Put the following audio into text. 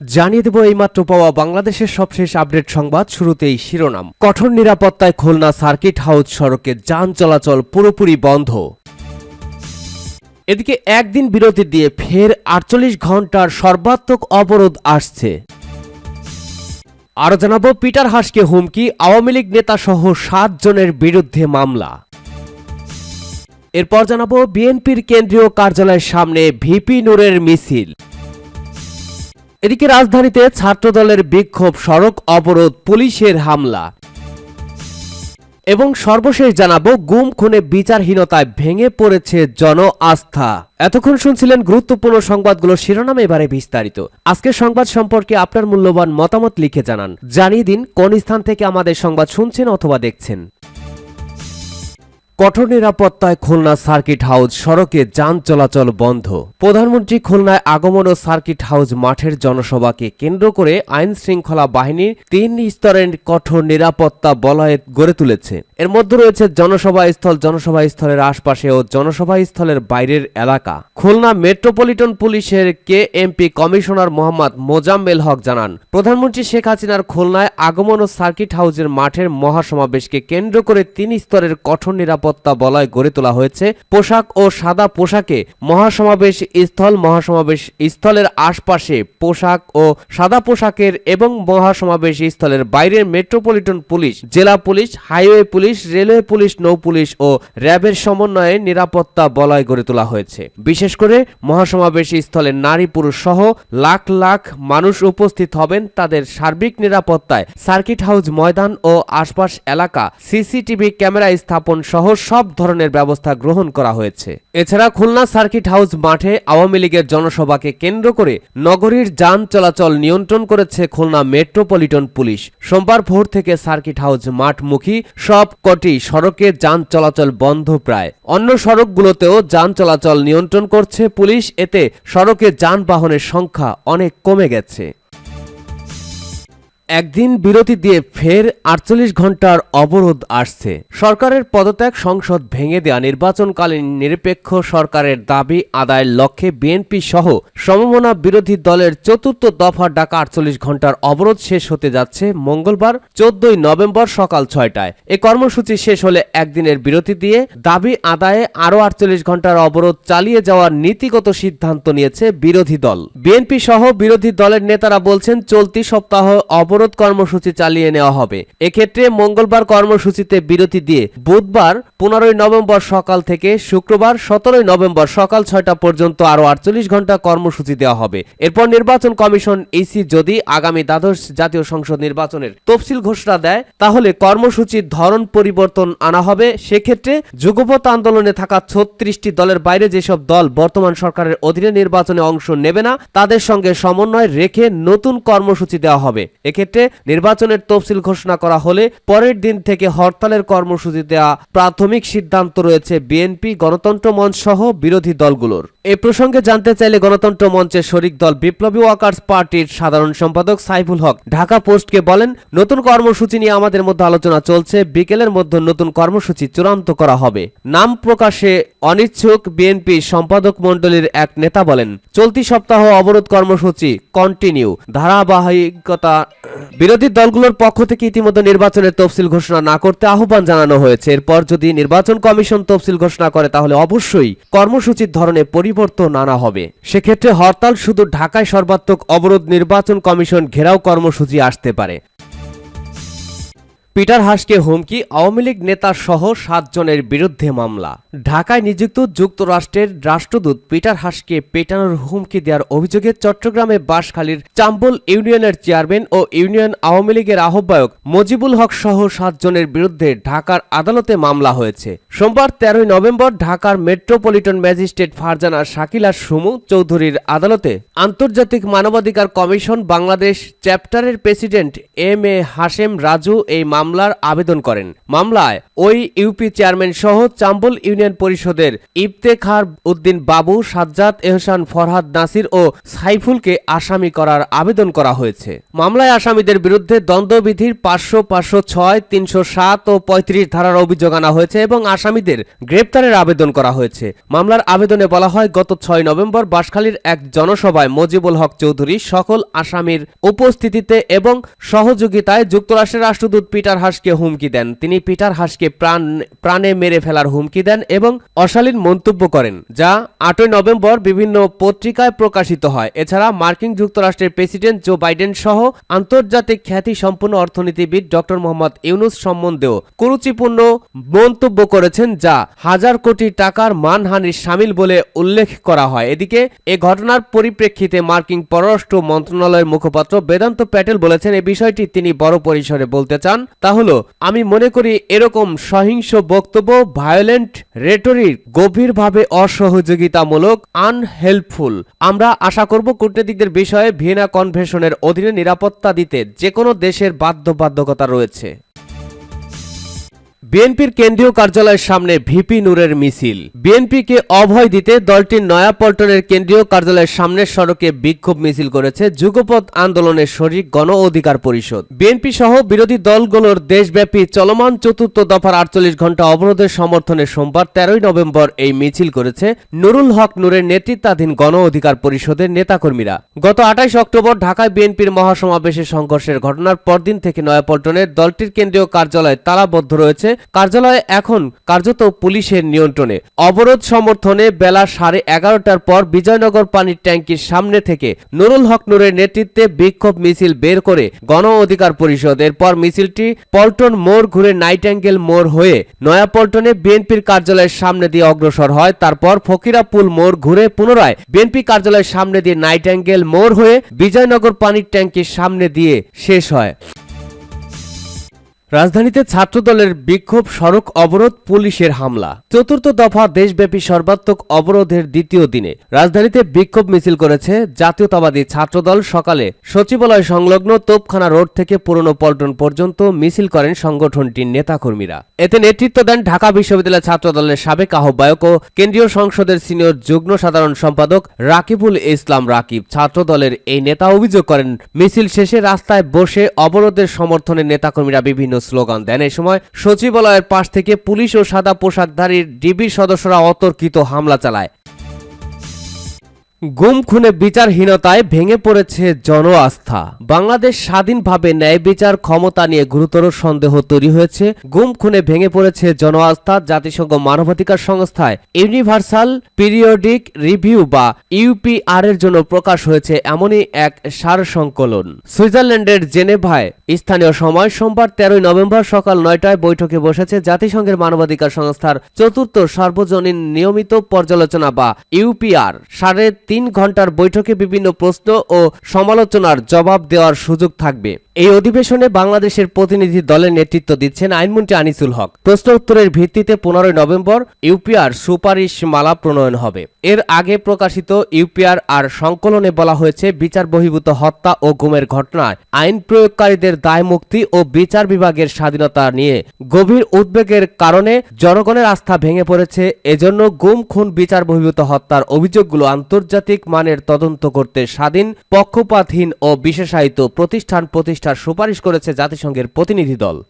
জানিয়ে দেব এইমাত্র পাওয়া বাংলাদেশের সবশেষ আপডেট সংবাদ শুরুতেই শিরোনাম। কঠোর নিরাপত্তায় খুলনা সার্কিট হাউস সড়কে যান চলাচল পুরোপুরি বন্ধ। এদিকে একদিন বিরতি দিয়ে ফের আটচল্লিশ ঘণ্টার সর্বাত্মক অবরোধ আসছে। আরও জানাব, পিটার হাসকে হুমকি, আওয়ামী লীগ নেতা সহ সাত জনের বিরুদ্ধে মামলা। এরপর জানাব, বিএনপির কেন্দ্রীয় কার্যালয়ের সামনে ভিপি নূরের মিছিল। এদিকে রাজধানীতে ছাত্রদলের বিক্ষোভ, সড়ক অবরোধ, পুলিশের হামলা। এবং সর্বশেষ জানাব, গুম, খুনে, বিচারহীনতায় ভেঙে পড়েছে জন আস্থা এতক্ষণ শুনছিলেন গুরুত্বপূর্ণ সংবাদগুলো শিরোনামে এবারে বিস্তারিত। আজকের সংবাদ সম্পর্কে আপনার মূল্যবান মতামত লিখে জানান। জানিয়ে দিন, কোন স্থান থেকে আমাদের সংবাদ শুনছেন অথবা দেখছেন। কঠোর নিরাপত্তায় খুলনা সার্কিট হাউস সড়কে যান চলাচল বন্ধ। প্রধানমন্ত্রী খুলনায় আগমন ও সার্কিট হাউস মাঠের জনসভাকে কেন্দ্র করে আইন শৃঙ্খলা বাহিনীর তিন স্তরের কঠোর নিরাপত্তা বলয়ে গড়ে তুলেছে। এর মধ্যে রয়েছে জনসভা স্থল, জনসভা স্থলের আশপাশে ও জনসভা স্থলের বাইরের এলাকা। খুলনা মেট্রোপলিটন পুলিশের K MP commissioner Mohammad Mozammel Haque জানান, প্রধানমন্ত্রী শেখ হাসিনার খুলনায় আগমন ও সার্কিট হাউসের মাঠের মহাসমাবেশকে কেন্দ্র করে তিন স্তরের কঠোর নিরাপত্তা বলয় গড়ে তোলা হয়েছে। পোশাক ও সাদা পোশাকে মহাসমাবেশ স্থল, মহাসমাবেশ স্থলের আশপাশে পোশাক ও সাদা পোশাকের এবং মহাসমাবেশ স্থলের বাইরের মেট্রোপলিটন পুলিশ, জেলা police, highway police railway police, নৌ পুলিশ ও র্যাবের সমন্বয়ে নিরাপত্তা বলয় গড়ে তোলা হয়েছে। বিশেষ করে মহাসমাবেশ স্থলে নারী পুরুষ সহ লাখ লাখ মানুষ উপস্থিত হবেন তাদের সার্বিক নিরাপত্তায়। সার্কিট হাউস ময়দান ও আশপাশ এলাকা, সিসিটিভি ক্যামেরা স্থাপন সহ সব ধরনের ব্যবস্থা গ্রহণ করা হয়েছে। এছাড়া খুলনা সার্কিট হাউস মাঠে আওয়ামী লীগের জনসভাকে কেন্দ্র করে নগরীর যান চলাচল নিয়ন্ত্রণ করেছে খুলনা মেট্রোপলিটন পুলিশ। সোমবার ভোর থেকে সার্কিট হাউস মাঠমুখী সব কটি সড়কে যান চলাচল বন্ধ প্রায়। অন্য সড়কগুলোতেও যান চলাচল নিয়ন্ত্রণ করছে পুলিশ, এতে সড়কে যানবাহনের সংখ্যা অনেক কমে গেছে। একদিন বিরতি দিয়ে ফের আটচল্লিশ ঘণ্টার অবরোধ আসছে। সরকারের পদত্যাগ সংসদ ভেঙে দেওয়া নির্বাচনকালীন নিরপেক্ষ সরকারের দাবি আদায়ের লক্ষ্যে বিএনপি সহ সমমনা বিরোধী দলের চতুর্থ দফা ডাকা আটচল্লিশ ঘণ্টার অবরোধ শেষ হতে যাচ্ছে মঙ্গলবার, চোদ্দই নভেম্বর সকাল ছয়টায়। এ কর্মসূচি শেষ হলে একদিনের বিরতি দিয়ে দাবি আদায়ে আরও আটচল্লিশ ঘণ্টার অবরোধ চালিয়ে যাওয়ার নীতিগত সিদ্ধান্ত নিয়েছে বিরোধী দল। বিএনপি সহ বিরোধী দলের নেতারা বলছেন, চলতি সপ্তাহ অবরোধ কর্মসূচি চালিয়ে নেওয়া হবে। এক্ষেত্রে মঙ্গলবার কর্মসূচিতে বিরতি দিয়ে বুধবার পনেরোই নভেম্বর সকাল থেকে শুক্রবার সতেরোই নভেম্বর সকাল ছয়টা পর্যন্ত আরও আটচল্লিশ ঘণ্টা কর্মসূচি দেওয়া হবে। এরপর নির্বাচন কমিশন ইসি যদি আগামী দ্বাদশ জাতীয় সংসদ নির্বাচনের তফসিল ঘোষণা দেয়, তাহলে কর্মসূচির ধরন পরিবর্তন আনা হবে। সেক্ষেত্রে যুগপথ আন্দোলনে থাকা ছত্রিশটি দলের বাইরে যেসব দল বর্তমান সরকারের অধীনে নির্বাচনে অংশ নেবে না, তাদের সঙ্গে সমন্বয় রেখে নতুন কর্মসূচি দেওয়া হবে। এক্ষেত্রে নির্বাচনের তফসিল ঘোষণা করা হলে পরের দিন থেকে হরতালের কর্মসূচি দেয়া প্রাথমিক সিদ্ধান্ত রয়েছে বিএনপি, গণতন্ত্র মঞ্চ সহ বিরোধী দলগুলোর। এ প্রসঙ্গে জানতে চাইলে গণতন্ত্র মঞ্চের শরিক দল বিপ্লবী ওয়ার্কার্স পার্টির সাধারণ সম্পাদক সাইফুল হক ঢাকা পোস্টকে বলেন, নতুন কর্মসূচি নিয়ে আমাদের মধ্যে আলোচনা চলছে, বিকেলের মধ্যে নতুন কর্মসূচি চূড়ান্ত করা হবে। নাম প্রকাশে অনিচ্ছুক বিএনপি সম্পাদক মণ্ডলীর এক নেতা বলেন, চলতি সপ্তাহ অবরোধ কর্মসূচি কন্টিনিউ ধারাবাহিকতা, বিরোধী দলগুলোর পক্ষ থেকে ইতিমধ্যে নির্বাচনের তফসিল ঘোষণা না করতে আহ্বান জানানো হয়েছে। এরপর যদি নির্বাচন কমিশন তফসিল ঘোষণা করে, তাহলে অবশ্যই কর্মসূচির ধরনে পরিবর্তন আনা হবে। সেক্ষেত্রে হরতাল শুধু ঢাকায় সর্বাত্মক অবরোধ নির্বাচন কমিশন ঘেরাও কর্মসূচি আসতে পারে। পিটার হাসকে হুমকি, আওয়ামী লীগ নেতা সহ সাতজনের বিরুদ্ধে মামলা। ঢাকায় নিযুক্ত যুক্তরাষ্ট্রের রাষ্ট্রদূত পিটার হাসকে পেটানোর হুমকি দেওয়ার অভিযোগে চট্টগ্রামে বাঁশখালীর চাম্বল ইউনিয়নের চেয়ারম্যান ও ইউনিয়ন আওয়ামী লীগের আহ্বায়ক মজিবুল হক সহ সাতজনের বিরুদ্ধে ঢাকার আদালতে মামলা হয়েছে। সোমবার তেরোই নভেম্বর ঢাকার মেট্রোপলিটন ম্যাজিস্ট্রেট ফারজানা শাকিলা সুমু চৌধুরীর আদালতে আন্তর্জাতিক মানবাধিকার কমিশন বাংলাদেশ চ্যাপ্টারের president M A Hashem Raju এই মামলা মামলার আবেদন করেন। মামলায় ওই ইউপি চেয়ারম্যান সহ চাম্বল ইউনিয়ন পরিষদের ইফতেখার উদ্দিন বাবু, সাজ্জাদ এহসান, ফরহাদ নাসির ও সাইফুলকে আসামি করার আবেদন করা হয়েছে। মামলায় আসামিদের বিরুদ্ধে দ্বন্দ্ববিধির পাঁচশো পাঁচশো ছয়, তিনশো সাত ও পঁয়ত্রিশ ধারার অভিযোগ আনা হয়েছে এবং আসামিদের গ্রেপ্তারের আবেদন করা হয়েছে। মামলার আবেদনে বলা হয়, গত ছয় নভেম্বর বাঁশখালীর এক জনসভায় মজিবুল হক চৌধুরী সকল আসামির উপস্থিতিতে এবং সহযোগিতায় যুক্তরাষ্ট্রের রাষ্ট্রদূত পিটার হাসকে হুমকি দেন। তিনি পিটার হাসকে প্রাণ, প্রাণে মেরে ফেলার হুমকি দেন এবং অশালীন মন্তব্য করেন, যা আটই নভেম্বর বিভিন্ন পত্রিকায় প্রকাশিত হয়। এছাড়া মার্কিন যুক্তরাষ্ট্রের প্রেসিডেন্ট জো বাইডেন সহ আন্তর্জাতিক খ্যাতি সম্পন্ন অর্থনীতিবিদ ডক্টর মোহাম্মদ ইউনুস সম্বন্ধেও কুরুচিপূর্ণ মন্তব্য করেছেন, যা হাজার কোটি টাকার মানহানির সামিল বলে উল্লেখ করা হয়। এদিকে এ ঘটনার পরিপ্রেক্ষিতে মার্কিন পররাষ্ট্র মন্ত্রণালয়ের মুখপাত্র বেদান্ত প্যাটেল বলেছেন এই বিষয়টি তিনি বড় পরিসরে বলতে চান। তা হলো, আমি মনে করি এরকম সহিংস বক্তব্য ভায়োলেন্ট রেটরিক গভীরভাবে অসহযোগিতামূলক আনহেল্পফুল আমরা আশা করব কূটনীতিকদের বিষয়ে ভিয়েনা কনভেনশনের অধীনে নিরাপত্তা দিতে যে কোনো দেশের বাধ্যবাধকতা রয়েছে। বিএনপির কেন্দ্রীয় কার্যালয়ের সামনে ভিপি নূরের মিছিল। বিএনপিকে অভয় দিতে দলটির নয়াপল্টনের কেন্দ্রীয় কার্যালয়ের সামনের সড়কে বিক্ষোভ মিছিল করেছে যুগপথ আন্দোলনের শরিক গণ অধিকার পরিষদ। বিএনপি সহ বিরোধী দলগুলোর দেশব্যাপী চলমান চতুর্থ দফার আটচল্লিশ ঘণ্টা অবরোধের সমর্থনে সোমবার তেরোই নভেম্বর এই মিছিল করেছে নুরুল হক নূরের নেতৃত্বাধীন গণ অধিকার পরিষদের নেতাকর্মীরা। গত আঠাইশ অক্টোবর ঢাকায় বিএনপির মহাসমাবেশে সংঘর্ষের ঘটনার পরদিন থেকে নয়াপল্টনের দলটির কেন্দ্রীয় কার্যালয় তালাবদ্ধ রয়েছে কার্যালয়ে এখন কার্যত পুলিশের নিয়ন্ত্রণে। অবরোধ সমর্থনে বেলা সাড়ে এগারোটার পর বিজয়নগর পানির ট্যাঙ্কির সামনে থেকে নুরুল হক নূরের নেতৃত্বে বিক্ষোভ মিছিল বের করে গণ অধিকার পরিষদ। এরপর মিছিলটি পল্টন মোড় ঘুরে নাইট অ্যাঙ্গেল মোড় হয়ে নয়াপল্টনে বিএনপির কার্যালয়ের সামনে দিয়ে অগ্রসর হয়। তারপর ফকিরাপুল মোড় ঘুরে পুনরায় বিএনপি কার্যালয়ের সামনে দিয়ে নাইট অ্যাঙ্গেল মোড় হয়ে বিজয়নগর পানির ট্যাঙ্কির সামনে দিয়ে শেষ হয়। রাজধানীতে ছাত্রদলের বিক্ষোভ, সড়ক অবরোধ, পুলিশের হামলা। চতুর্থ দফা দেশব্যাপী সর্বাত্মক অবরোধের দ্বিতীয় দিনে রাজধানীতে বিক্ষোভ মিছিল করেছে জাতীয়তাবাদী ছাত্রদল। সকালে সচিবালয় সংলগ্ন তোপখানা রোড থেকে পুরনো পল্টন পর্যন্ত মিছিল করেন সংগঠনটির নেতাকর্মীরা। এতে নেতৃত্ব দেন ঢাকা বিশ্ববিদ্যালয় ছাত্রদলের সাবেক আহ্বায়ক ও কেন্দ্রীয় সংসদের সিনিয়র যুগ্ম সাধারণ সম্পাদক রাকিবুল ইসলাম রাকিব। ছাত্রদলের এই নেতা অভিযোগ করেন, মিছিল শেষে রাস্তায় বসে অবরোধের সমর্থনে নেতাকর্মীরা বিভিন্ন স্লোগান দেন। এই সময় সচিবালয়ের পাশ থেকে পুলিশ ও সাদা পোশাকধারীর ডিবির সদস্যরা অতর্কিত হামলা চালায়। গুম খুনে বিচারহীনতায় ভেঙে পড়েছে জন আস্থা বাংলাদেশ স্বাধীনভাবে ন্যায় বিচার ক্ষমতা নিয়ে গুরুতর সন্দেহ তৈরি হয়েছে। গুম খুনে ভেঙে পড়েছে জন আস্থা জাতিসংঘ মানবাধিকার সংস্থায়। ইউনিভার্সাল পিরিয়ডিক রিভিউ বা ইউপিআর এর জন্য প্রকাশ হয়েছে এমনই এক সার সংকলন সুইজারল্যান্ডের জেনেভায় স্থানীয় সময় সোমবার তেরোই নভেম্বর সকাল নয়টায় বৈঠকে বসেছে জাতিসংঘের মানবাধিকার সংস্থার চতুর্থ সার্বজনীন নিয়মিত পর্যালোচনা বা ইউপিআর। সাড়ে তিন ঘণ্টার বৈঠকে বিভিন্ন প্রশ্ন ও সমালোচনার জবাব দেওয়ার সুযোগ থাকবে। এই অধিবেশনে বাংলাদেশের প্রতিনিধি দলের নেতৃত্ব দিচ্ছেন আইনমন্ত্রী আনিসুল হক। প্রশ্ন উত্তরের ভিত্তিতে পনেরোই নভেম্বর ইউপিআর সুপারিশ মালা প্রণয়ন হবে। এর আগে প্রকাশিত ইউপিআর আর সংকলনে বলা হয়েছে, বিচার বহির্ভূত হত্যা ও গুমের ঘটনায় আইন প্রয়োগকারীদের দায় মুক্তি ও বিচার বিভাগের স্বাধীনতা নিয়ে গভীর উদ্বেগের কারণে জনগণের আস্থা ভেঙে পড়েছে। এজন্য গুম, খুন, বিচার বহির্ভূত হত্যার অভিযোগগুলো আন্তর্জাতিক মানের তদন্ত করতে স্বাধীন, পক্ষপাতহীন ও বিশেষায়িত প্রতিষ্ঠান সুপারিশ করেছে জাতিসংঘের প্রতিনিধি দল।